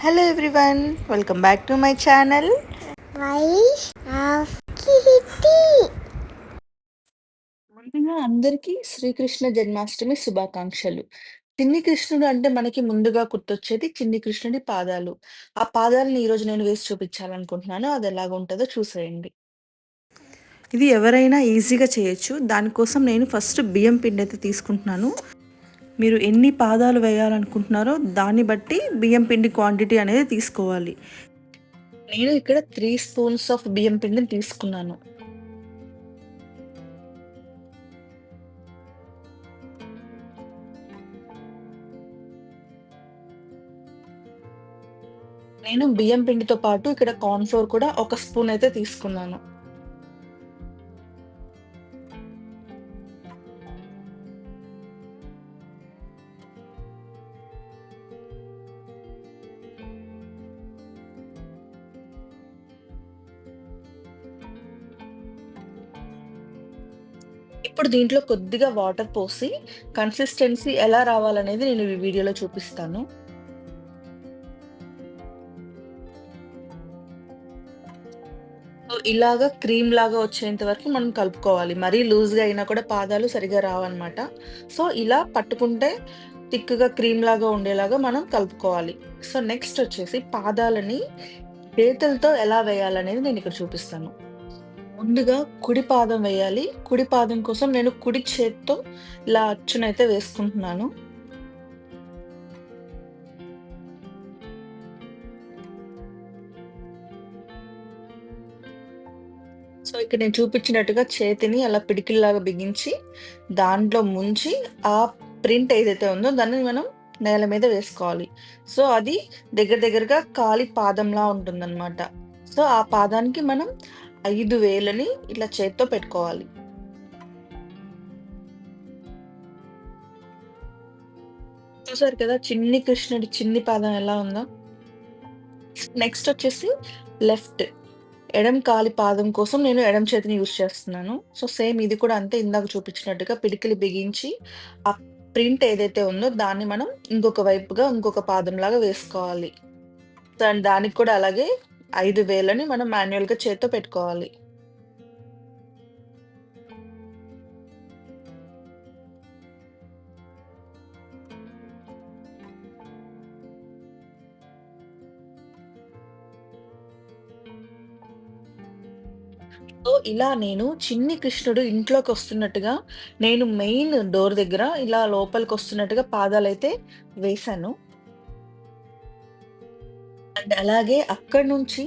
Hello everyone welcome back to my channel. ముందుగా అందరికీ శ్రీకృష్ణ జన్మాష్టమి శుభాకాంక్షలు. చిన్ని కృష్ణుడు అంటే మనకి ముందుగా గుర్తొచ్చేది చిన్ని కృష్ణుడి పాదాలు. ఆ పాదాలను ఈరోజు నేను వేసి చూపించాలనుకుంటున్నాను అది ఎలాగ ఉంటుందో చూసేయండి. ఇది ఎవరైనా ఈజీగా చేయొచ్చు. దానికోసం నేను ఫస్ట్ బియ్యం పిండి అయితే తీసుకుంటున్నాను. మీరు ఎన్ని పాదాలు వేయాలనుకుంటున్నారో దాన్ని బట్టి బియ్యం పిండి క్వాంటిటీ అనేది తీసుకోవాలి. నేను ఇక్కడ త్రీ స్పూన్స్ ఆఫ్ బియ్యం పిండిని తీసుకున్నాను. నేను బియ్యం పిండితో పాటు ఇక్కడ కార్న్ ఫ్లోర్ కూడా ఒక స్పూన్ అయితే తీసుకున్నాను. ఇప్పుడు దీంట్లో కొద్దిగా వాటర్ పోసి కన్సిస్టెన్సీ ఎలా రావాలనేది నేను ఈ వీడియోలో చూపిస్తాను. ఇలాగా క్రీమ్ లాగా వచ్చేంత వరకు మనం కలుపుకోవాలి. మరీ లూజ్గా అయినా కూడా పాదాలు సరిగా రావన్నమాట. సో ఇలా పట్టుకుంటే థిక్గా క్రీమ్ లాగా ఉండేలాగా మనం కలుపుకోవాలి. సో నెక్స్ట్ వచ్చేసి పాదాలని చేతులతో ఎలా వేయాలనేది నేను ఇక్కడ చూపిస్తాను. ముందుగా కుడి పాదం వేయాలి. కుడి పాదం కోసం నేను కుడి చేత్తో ఇలా అచ్చునైతే వేసుకుంటున్నాను. సో ఇక్కడ నేను చూపించినట్టుగా చేతిని అలా పిడికిల్లాగా బిగించి దాంట్లో ముంచి ఆ ప్రింట్ ఏదైతే ఉందో దాన్ని మనం నేల మీద వేసుకోవాలి. సో అది దగ్గర దగ్గరగా కాలి పాదంలా ఉంటుందన్నమాట. సో ఆ పాదానికి మనం ఐదు వేలని ఇట్లా చేత్తో పెట్టుకోవాలి. చూసారు కదా చిన్ని కృష్ణుడి చిన్ని పాదం ఎలా ఉందో? నెక్స్ట్ వచ్చేసి లెఫ్ట్ ఎడం కాలి పాదం కోసం నేను ఎడం చేతిని యూజ్ చేస్తున్నాను. సో సేమ్ ఇది కూడా అంతే ఇందాక చూపించినట్టుగా పిడికిలి బిగించి ఆ ప్రింట్ ఏదైతే ఉందో దాన్ని మనం ఇంకొక వైపుగా ఇంకొక పాదం లాగా వేసుకోవాలి దాని దానికి కూడా అలాగే ఐదు వేలని మనం మాన్యువల్గా చేత్తో పెట్టుకోవాలి. సో ఇలా నేను చిన్ని కృష్ణుడు ఇంట్లోకి వస్తున్నట్టుగా నేను మెయిన్ డోర్ దగ్గర ఇలా లోపలికి వస్తున్నట్టుగా పాదాలైతే వేశాను. అండ్ అలాగే అక్కడి నుంచి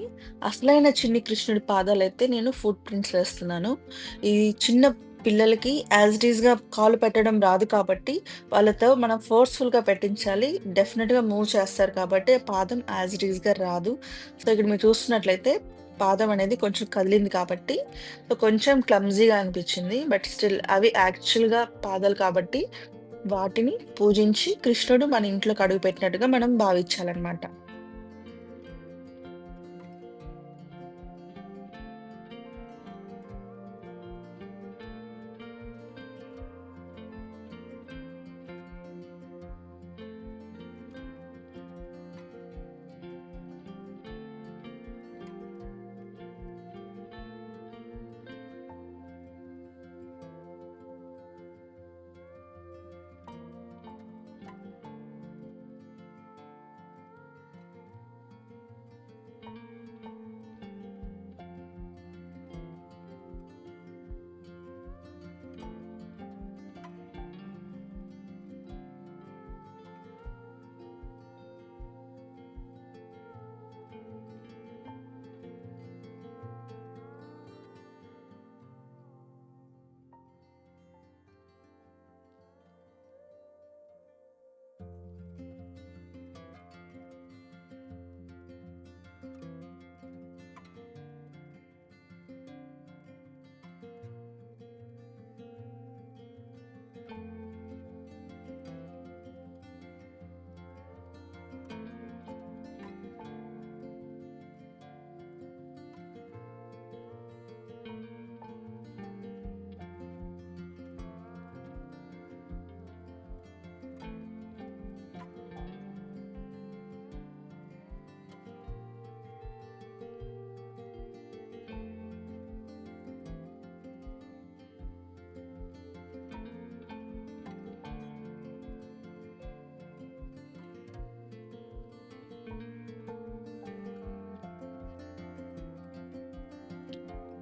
అసలైన చిన్ని కృష్ణుడి పాదాలు అయితే నేను ఫుట్ ప్రింట్స్ వేస్తున్నాను. ఈ చిన్న పిల్లలకి యాజ్ ఇట్ ఈస్గా కాలు పెట్టడం రాదు కాబట్టి వాళ్ళతో మనం ఫోర్స్ఫుల్గా పెట్టించాలి. డెఫినెట్గా మూవ్ చేస్తారు కాబట్టి పాదం యాజ్ ఇట్ ఈస్గా రాదు. సో ఇక్కడ మీరు చూస్తున్నట్లయితే పాదం అనేది కొంచెం కదిలింది కాబట్టి సో కొంచెం క్లమ్జీగా అనిపించింది. బట్ స్టిల్ అవి యాక్చువల్గా పాదాలు కాబట్టి వాటిని పూజించి కృష్ణుడు మన ఇంట్లోకి అడుగు పెట్టినట్టుగా మనం భావించాలన్నమాట.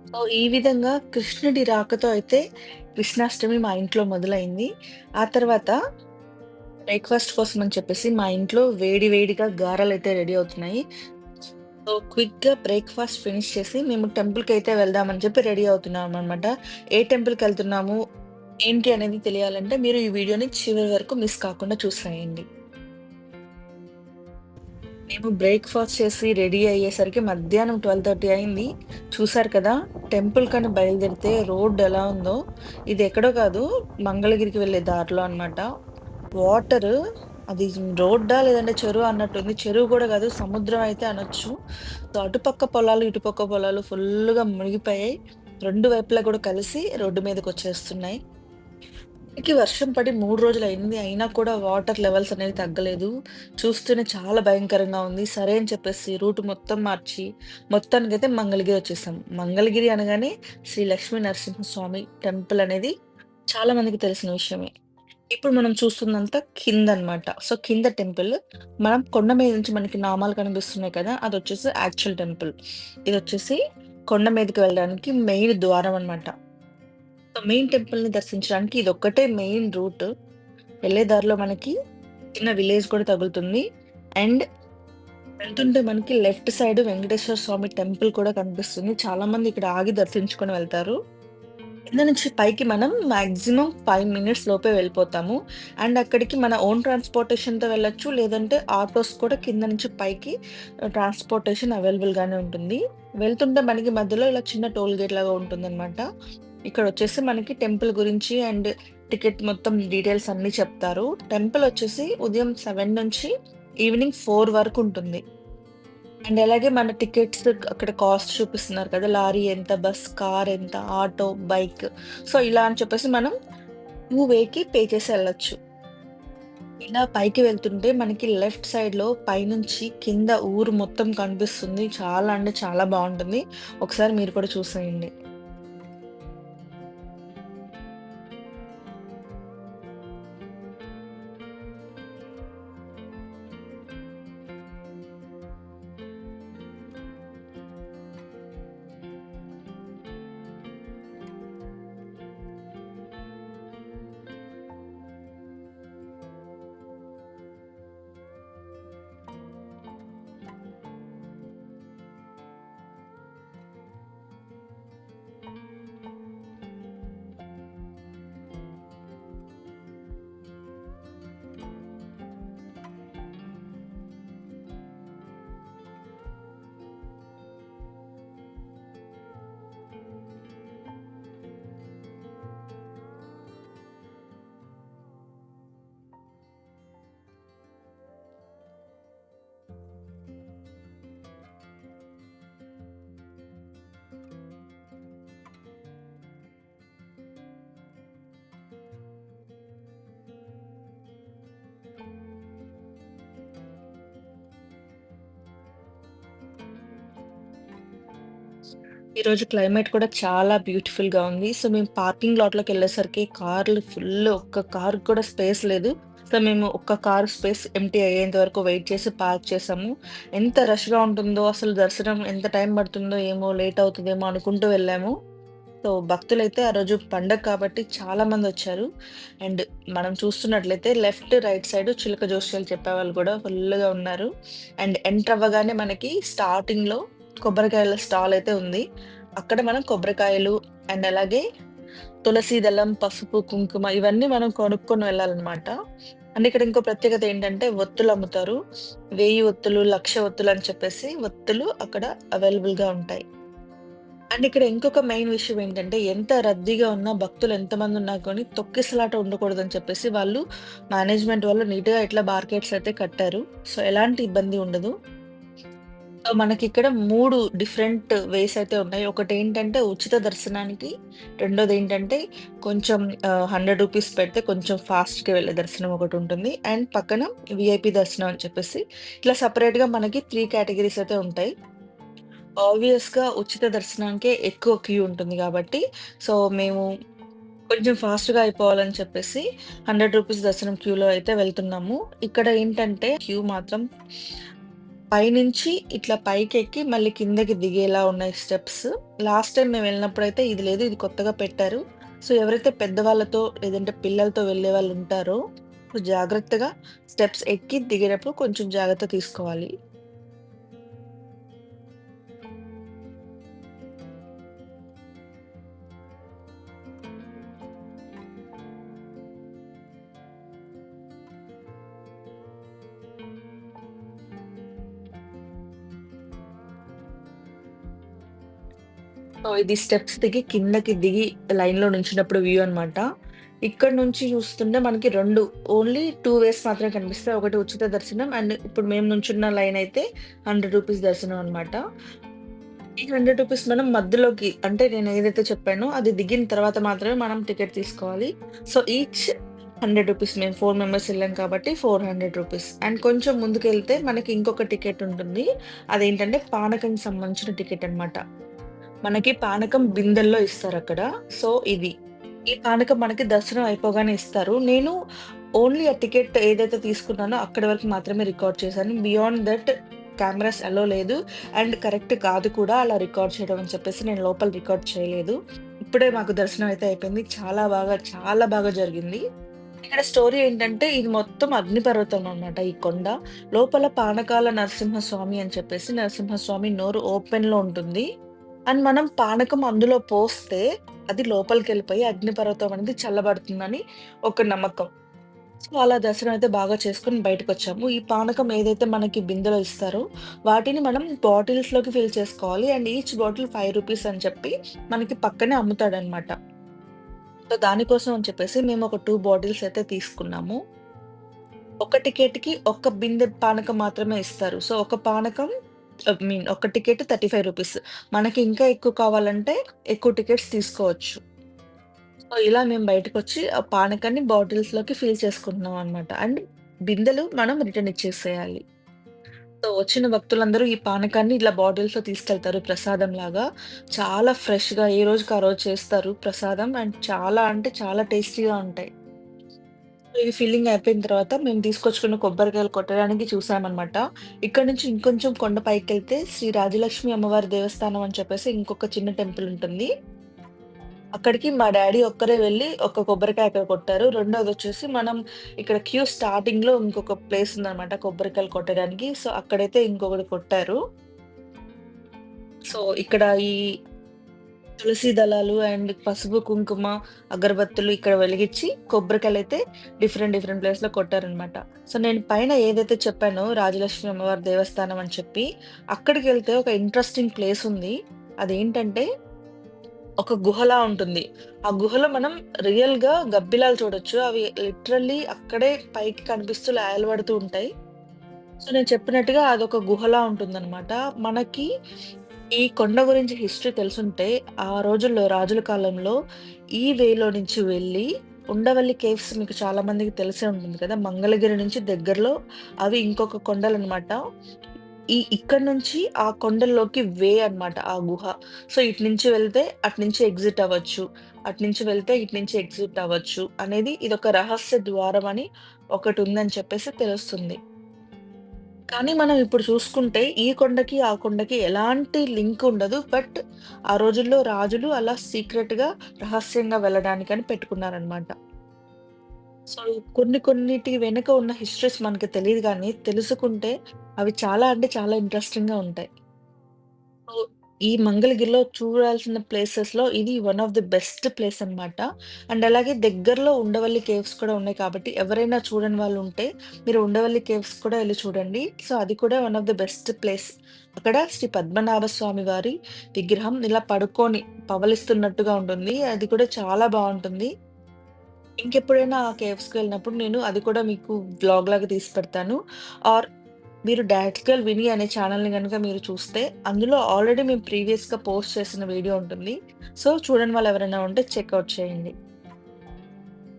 సో, ఈ విధంగా కృష్ణుడి రాకతో అయితే కృష్ణాష్టమి మా ఇంట్లో మొదలైంది. ఆ తర్వాత బ్రేక్‌ఫాస్ట్ కోసం అని చెప్పేసి మా ఇంట్లో వేడి వేడిగా గారెలైతే రెడీ అవుతున్నాయి. సో, క్విక్‌గా బ్రేక్‌ఫాస్ట్ ఫినిష్ చేసి మేము టెంపుల్‌కైతే వెళ్దామని చెప్పి రెడీ అవుతున్నాం అనమాట ఏ టెంపుల్‌కెళ్తున్నాము, ఏంటి అనేది తెలియాలంటే మీరు ఈ వీడియోని చివరి వరకు మిస్ కాకుండా చూసేయండి. మేము బ్రేక్‌ఫాస్ట్ చేసి రెడీ అయ్యేసరికి మధ్యాహ్నం 12:30 అయింది. చూసారు కదా! టెంపుల్ కన్నా బయలుదేరితే రోడ్ ఎలా ఉందో, ఇది ఎక్కడో కాదు మంగళగిరికి వెళ్ళే దారిలో అనమాట. వాటరు అది రోడ్డా లేదంటే చెరువు అన్నట్టుంది. చెరువు కూడా కాదు సముద్రం అయితే అనొచ్చు. సో, అటుపక్క పొలాలు, ఇటుపక్క పొలాలు ఫుల్గా మునిగిపోయాయి. రెండు వైపులా కూడా కలిసి రోడ్డు మీదకి వచ్చేస్తున్నాయి ఇప్పటికి వర్షం పడి మూడు రోజులు అయింది అయినా కూడా వాటర్ లెవెల్స్ అనేది తగ్గలేదు. చూస్తేనే చాలా భయంకరంగా ఉంది. సరే అని చెప్పేసి రూట్ మొత్తం మార్చి మొత్తానికైతే మంగళగిరి వచ్చేసాం. మంగళగిరి అనగానే శ్రీ లక్ష్మీ నరసింహస్వామి టెంపుల్ అనేది చాలా మందికి తెలిసిన విషయమే. ఇప్పుడు మనం చూస్తుందంతా కిందనమాట. సో, కింద టెంపుల్. మనం కొండ మీద నుంచి మనకి నామాలు కనిపిస్తున్నాయి కదా! అది వచ్చేసి యాక్చువల్ టెంపుల్. ఇది వచ్చేసి కొండ మీదకి వెళ్ళడానికి మెయిన్ ద్వారం అనమాట. మెయిన్ మెయిన్ టెంపుల్‌ని దర్శించడానికి ఇది ఒక్కటే మెయిన్ రూట్. వెళ్ళే దారిలో మనకి చిన్న విలేజ్ కూడా తగులుతుంది. అండ్ వెళ్తుంటే మనకి left side Venkateswara Swamy temple కూడా కనిపిస్తుంది. చాలామంది ఇక్కడ ఆగి దర్శించుకొని వెళ్తారు. కింద నుంచి పైకి మనం మాక్సిమం ఫైవ్ మినిట్స్ లోపే వెళ్ళిపోతాము. అండ్ అక్కడికి మన ఓన్ ట్రాన్స్‌పోర్టేషన్‌తో వెళ్ళొచ్చు. లేదంటే ఆటోస్ కూడా కింద నుంచి పైకి ట్రాన్స్‌పోర్టేషన్ అవైలబుల్‌గానే ఉంటుంది. వెళ్తుంటే మనకి మధ్యలో ఇలా చిన్న టోల్ గేట్ లాగా ఇక్కడ వచ్చేసి మనకి టెంపుల్ గురించి అండ్ టికెట్ మొత్తం డీటెయిల్స్ అన్నీ చెప్తారు. టెంపుల్ వచ్చేసి ఉదయం సెవెన్ నుంచి ఈవినింగ్ ఫోర్ వరకు ఉంటుంది. అండ్ అలాగే మన టికెట్స్ అక్కడ కాస్ట్ చూపిస్తున్నారు కదా! లారీ ఎంత, బస్, కార్ ఎంత, ఆటో, బైక్. సో, ఇలా అని చెప్పేసి మనం టూ వేకి పే చేసి వెళ్ళచ్చు ఇలా పైకి వెళ్తుంటే మనకి లెఫ్ట్ సైడ్‌లో పైనుంచి కింద ఊరు మొత్తం కనిపిస్తుంది. చాలా అంటే చాలా బాగుంటుంది ఒకసారి మీరు కూడా చూసేయండి. ఈరోజు క్లైమేట్ కూడా చాలా బ్యూటిఫుల్‌గా ఉంది. సో, మేము పార్కింగ్ లాట్‌లోకెళ్ళేసరికి కార్లు ఫుల్ ఒక్క కార్ కూడా స్పేస్ లేదు. సో, మేము ఒక్క కార్ స్పేస్ ఎంటీ అయ్యేంత వరకు వెయిట్ చేసి పార్క్ చేసాము. ఎంత రష్‌గా ఉంటుందో అసలు దర్శనం ఎంత టైం పడుతుందో ఏమో, లేట్ అవుతుందేమో అనుకుంటూ వెళ్ళాము. సో, భక్తులైతే ఆ రోజు పండగ కాబట్టి చాలా మందొచ్చారు. అండ్ మనం చూస్తున్నట్లయితే లెఫ్ట్, రైట్ సైడ్ చిలక జోషిలు చెప్పే వాళ్ళు కూడా ఫుల్గా ఉన్నారు. అండ్ ఎంటర్ అవ్వగానే మనకి స్టార్టింగ్‌లో కొబ్బరికాయల స్టాల్ అయితే ఉంది. అక్కడ మనం కొబ్బరికాయలు అండ్ అలాగే తులసి దళం, పసుపు, కుంకుమ ఇవన్నీ మనం కొనుక్కొని వెళ్ళాలన్నమాట అండ్ ఇక్కడ ఇంకో ప్రత్యేకత ఏంటంటే ఒత్తులు అమ్ముతారు. వెయ్యి ఒత్తులు, లక్ష ఒత్తులు అని చెప్పేసి ఒత్తులు అక్కడ అవైలబుల్‌గా ఉంటాయి. అండ్ ఇక్కడ ఇంకొక మెయిన్ విషయం ఏంటంటే ఎంత రద్దీగా ఉన్నా భక్తులు ఎంతమంది ఉన్నా కానీ తొక్కిసలాట ఉండకూడదని చెప్పేసి వాళ్ళు మేనేజ్‌మెంట్ వాళ్ళు నీట్‌గా ఇట్లా బార్కెట్స్ అయితే కట్టారు. సో, ఎలాంటి ఇబ్బంది ఉండదు. సో, మనకిక్కడ 3 డిఫరెంట్ వేస్ అయితే ఉన్నాయి. ఒకటేంటంటే ఉచిత దర్శనానికి, రెండోదేంటంటే కొంచెం ఆహ్, 100 రూపీస్ పెడితే కొంచెం ఫాస్ట్‌గా వెళ్ళే దర్శనం ఒకటుంటుంది. అండ్ పక్కన వీఐపీ దర్శనం అని చెప్పేసి ఇట్లా సెపరేట్‌గా మనకి 3 కేటగరీస్ అయితే ఉంటాయి. ఆబ్వియస్‌గా ఉచిత దర్శనానికే ఎక్కువ క్యూ ఉంటుంది కాబట్టి సో, మేము కొంచెం ఫాస్ట్‌గా అయిపోవాలని చెప్పేసి 100 రూపీస్ దర్శనం క్యూలో అయితే వెళ్తున్నాము. ఇక్కడ ఏంటంటే క్యూ మాత్రం పైనుంచి ఇట్లా పైకెక్కి మళ్ళీ కిందకి దిగేలా ఉన్నాయి స్టెప్స్. లాస్ట్ టైమ్ మేము అయితే ఇది లేదు. ఇది కొత్తగా పెట్టారు. సో, ఎవరైతే పెద్దవాళ్ళతో లేదంటే పిల్లలతో వెళ్ళే వాళ్ళు ఉంటారో జాగ్రత్తగా స్టెప్స్ ఎక్కి దిగేటప్పుడు కొంచెం జాగ్రత్త తీసుకోవాలి. సో, ఇది స్టెప్స్ దిగి కిందకి దిగి లైన్‌లో నుంచినప్పుడు వ్యూ అనమాట. ఇక్కడ నుంచి చూస్తుంటే మనకి రెండు ఓన్లీ టూ వేస్ మాత్రమే కనిపిస్తాయి. ఒకటి ఉచిత దర్శనం అండ్ ఇప్పుడు మేము నుంచున్న లైన్ అయితే హండ్రెడ్ రూపీస్ దర్శనం అనమాట. ఈ హండ్రెడ్ రూపీస్ మనం మధ్యలోకి అంటే నేను ఏదైతే చెప్పానో అది దిగిన తర్వాత మాత్రమే మనం టికెట్ తీసుకోవాలి. సో, ఈచ్ హండ్రెడ్ రూపీస్ మేము ఫోర్ మెంబర్స్ వెళ్ళాం కాబట్టి ఫోర్ హండ్రెడ్ రూపీస్ అండ్ కొంచెం ముందుకెళ్తే మనకి ఇంకొక టికెట్ ఉంటుంది. అదేంటంటే పానకంకి సంబంధించిన టికెట్ అనమాట. మనకి పానకం బిందెల్లో ఇస్తారు అక్కడ సో, ఇది. ఈ పానకం మనకి దర్శనం అయిపోగానే ఇస్తారు. నేను ఓన్లీ ఆ టికెట్ ఏదైతే తీసుకున్నానో అక్కడి వరకు మాత్రమే రికార్డ్ చేశాను. బియాండ్ దట్ కెమెరాస్ అలో లేదు. అండ్ కరెక్ట్ కాదు కూడా అలా రికార్డ్ చేయడం అని చెప్పేసి నేను లోపల రికార్డ్ చేయలేదు. ఇప్పుడే మాకు దర్శనం అయితే అయిపోయింది. చాలా బాగా, చాలా బాగా జరిగింది. ఇక్కడ స్టోరీ ఏంటంటే ఇది మొత్తం అగ్నిపర్వతం అనమాట ఈ కొండ. లోపల పానకాల నరసింహస్వామి అని చెప్పేసి నరసింహస్వామి నోరు ఓపెన్‌లో ఉంటుంది. అండ్ మనం పానకం అందులో పోస్తే అది లోపలికెళ్ళిపోయి అగ్నిపర్వతం అనేది చల్లబడుతుందని ఒక నమ్మకం. సో, అలా దసరా అయితే బాగా చేసుకొని బయటకొచ్చాము. ఈ పానకం ఏదైతే మనకి బిందెలో ఇస్తారో వాటిని మనం బాటిల్స్‌లోకి ఫిల్ చేసుకోవాలి. And each bottle five rupees అని చెప్పి మనకి పక్కనే అమ్ముతాడనమాట. సో, దానికోసం అని చెప్పేసి మేము ఒక టూ బాటిల్స్ అయితే తీసుకున్నాము. ఒక టికెట్‌కి ఒక బిందె పానకం మాత్రమే ఇస్తారు. సో, ఒక పానకం ఐ మీన్ ఒక టికెట్ థర్టీ ఫైవ్ రూపీస్ మనకి ఇంకా ఎక్కువ కావాలంటే ఎక్కువ టికెట్స్ తీసుకోవచ్చు. సో, ఇలా మేము బయటకొచ్చి ఆ పానకాన్ని బాటిల్స్‌లోకి ఫిల్ చేసుకుంటున్నాం అనమాట. అండ్ బిందెలు మనం రిటర్న్ ఇచ్చేసేయాలి. సో, వచ్చిన భక్తులందరూ ఈ పానకాన్ని ఇట్లా బాటిల్స్‌లో తీసుకెళ్తారు ప్రసాదంలాగా. చాలా ఫ్రెష్‌గా ఏ రోజుకి ఆ రోజు చేస్తారు ప్రసాదం. అండ్ చాలా అంటే చాలా టేస్టీగా ఉంటాయి. ఇది ఫిల్లింగ్ అయిపోయిన తర్వాత మేము తీసుకొచ్చుకున్న కొబ్బరికాయలు కొట్టడానికి చూసామన్నమాట. ఇక్కడ నుంచి ఇంకొంచెం కొండ పైకెళ్తే శ్రీ రాజలక్ష్మి అమ్మవారి దేవస్థానం అని చెప్పేసి ఇంకొక చిన్న టెంపుల్ ఉంటుంది. అక్కడికి మా డాడీ ఒక్కరే వెళ్ళి ఒక కొబ్బరికాయ అక్కడ కొట్టారు. రెండోదొచ్చేసి మనం ఇక్కడ క్యూ స్టార్టింగ్‌లో ఇంకొక ప్లేస్ ఉందనమాట కొబ్బరికాయలు కొట్టడానికి. సో, అక్కడైతే ఇంకొకటి కొట్టారు. సో, ఇక్కడ ఈ తులసి దళాలు అండ్ పసుపు, కుంకుమ, అగరబత్తులు ఇక్కడ వెలిగించి కొబ్బరికాయలు అయితే డిఫరెంట్ డిఫరెంట్ ప్లేస్‌లో కొట్టారనమాట. సో, నేను పైన ఏదైతే చెప్పానో రాజలక్ష్మి అమ్మవారి దేవస్థానం అని చెప్పి అక్కడికెళ్తే ఒక ఇంట్రెస్టింగ్ ప్లేస్ ఉంది. అదేంటంటే ఒక గుహలా ఉంటుంది. ఆ గుహలో మనం రియల్‌గా గబ్బిలాలు చూడొచ్చు. అవి లిటరల్లీ అక్కడే పైకి కనిపిస్తూ పడుతూ ఉంటాయి. సో, నేను చెప్పినట్టుగా అదొక గుహలా ఉంటుందనమాట. మనకి ఈ కొండ గురించి హిస్టరీ తెలిసుంటే ఆ రోజుల్లో రాజుల కాలంలో ఈ వేలో నుంచి వెళ్ళి ఉండవల్లి కేవ్స్ మీకు చాలా మందికి తెలిసే ఉంటుంది కదా! మంగళగిరి నుంచి దగ్గరలో అవి ఇంకొక కొండలనమాట. ఈ ఇక్కడి నుంచి ఆ కొండల్లోకి వే అనమాట ఆ గుహ. సో, ఇటు నుంచి వెళ్తే అటు నుంచి ఎగ్జిట్ అవ్వచ్చు. అటు నుంచి వెళ్తే ఇటు నుంచి ఎగ్జిట్ అవ్వచ్చు అనేది ఇది ఒక రహస్య ద్వారం అని ఉందని చెప్పేసి తెలుస్తుంది. కానీ మనం ఇప్పుడు చూసుకుంటే ఈ కొండకి, ఆ కొండకి ఎలాంటి లింక్ ఉండదు. బట్ ఆ రోజుల్లో రాజులు అలా సీక్రెట్‌గా రహస్యంగా వెళ్ళడానికని పెట్టుకున్నారనమాట. సో, కొన్ని కొన్నిటి వెనుక ఉన్న హిస్టరీస్ మనకి తెలియదు కానీ తెలుసుకుంటే అవి చాలా అంటే చాలా ఇంట్రెస్టింగ్‌గా ఉంటాయి. సో, ఈ మంగళగిరిలో చూడాల్సిన ప్లేసెస్‌లో ఇది one of the best place అనమాట. అండ్ అలాగే దగ్గరలో ఉండవల్లి కేవ్స్ కూడా ఉన్నాయి కాబట్టి ఎవరైనా చూడని వాళ్ళు ఉంటే మీరు ఉండవల్లి కేవ్స్ కూడా ఎళ్ళి చూడండి. సో, అది కూడా one of the best place. అక్కడ శ్రీ పద్మనాభ స్వామి వారి విగ్రహం ఇలా పడుకొని పవలిస్తున్నట్టుగా ఉంటుంది. అది కూడా చాలా బావుంటుంది. ఇంకెప్పుడైనా ఆ కేవ్స్‌కి వెళ్ళినప్పుడు నేను అది కూడా మీకు వ్లాగ్‌లాగా తీసి పెడతాను. ఆర్ మీరు డాట్స్‌గర్ల్ విని అనే ఛానల్ని కనుక మీరు చూస్తే అందులో ఆల్రెడీ మేము ప్రీవియస్‌గా పోస్ట్ చేసిన వీడియో ఉంటుంది. సో, చూడని వాళ్ళు ఎవరైనా ఉంటే చెక్అవుట్ చేయండి.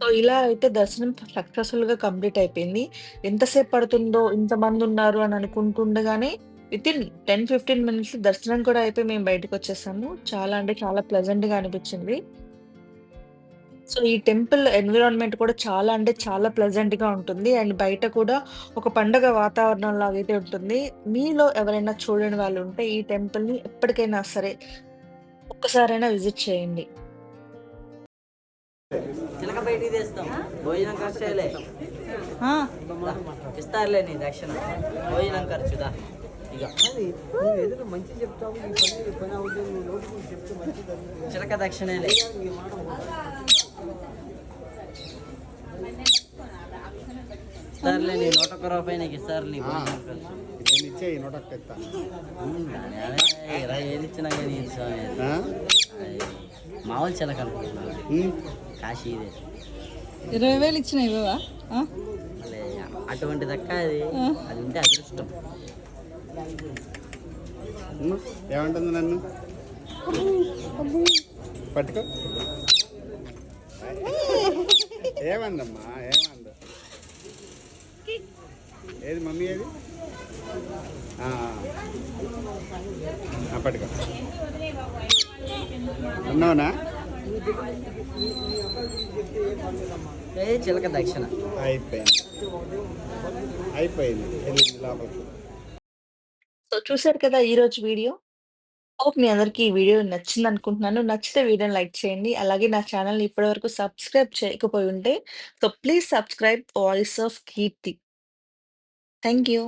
సో, ఇలా అయితే దర్శనం సక్సెస్‌ఫుల్‌గా కంప్లీట్ అయిపోయింది. ఎంతసేపు పడుతుందో ఇంతమంది ఉన్నారు అని అనుకుంటుండగానే వితిన్ 10, 15 మినిట్స్‌లో దర్శనం కూడా అయిపోయి మేము బయటకు వచ్చేసాము చాలా అంటే చాలా ప్లెజెంట్‌గా అనిపించింది. సో, ఈ టెంపుల్ ఎన్విరాన్మెంట్ కూడా చాలా అంటే చాలా ప్లెజెంట్‌గా ఉంటుంది. అండ్ బయట కూడా ఒక పండగ వాతావరణంలాగా అయితే ఉంటుంది. మీలో ఎవరైనా చూడని వాళ్ళు ఉంటే ఈ టెంపుల్‌ని ఎప్పటికైనా సరే ఒక్కసారైనా విజిట్ చేయండి. చిలక బయటికి తెస్తాం. భోజనం ఖర్చు చేయలే. ఆ, ఇస్తారులే నీ దక్షిణ. భోజనం ఖర్చుదా ఇక చిలక దక్షిణలే. ఇస్తారులే నీ నూట ఒక్క రూపాయి నీకు ఇస్తారు నూట ఒక్క ఇరవై ఏది ఇచ్చినా కానీ స్వామి. మామూలు చిలక అనుకుంటున్నాను. కాశీ ఇదే. ఇరవై వేలు ఇచ్చిన ఇవ్వవా? అటువంటి దక్క అది? అది ఉంటే అదృష్టం. ఏమంటుంది నన్ను? పట్టుకో. ఏమందమ్మా? ఏమంద? ఏది మమ్మీ ఏది? పట్టుకో. ఉన్నావునా? ఏ చిలక దక్షిణ. అయిపోయింది. అయిపోయింది. లోపలికి. సో, చూసారు కదా ఈరోజు వీడియో. హోప్ మీ అందరికీ ఈ వీడియో నచ్చింది అనుకుంటున్నాను నచ్చితే వీడియోని లైక్ చేయండి. అలాగే నా ఛానెల్‌ని ఇప్పటివరకు సబ్స్క్రైబ్ చేయకపోయి ఉంటే so, please subscribe voice of Keerthi. Thank you.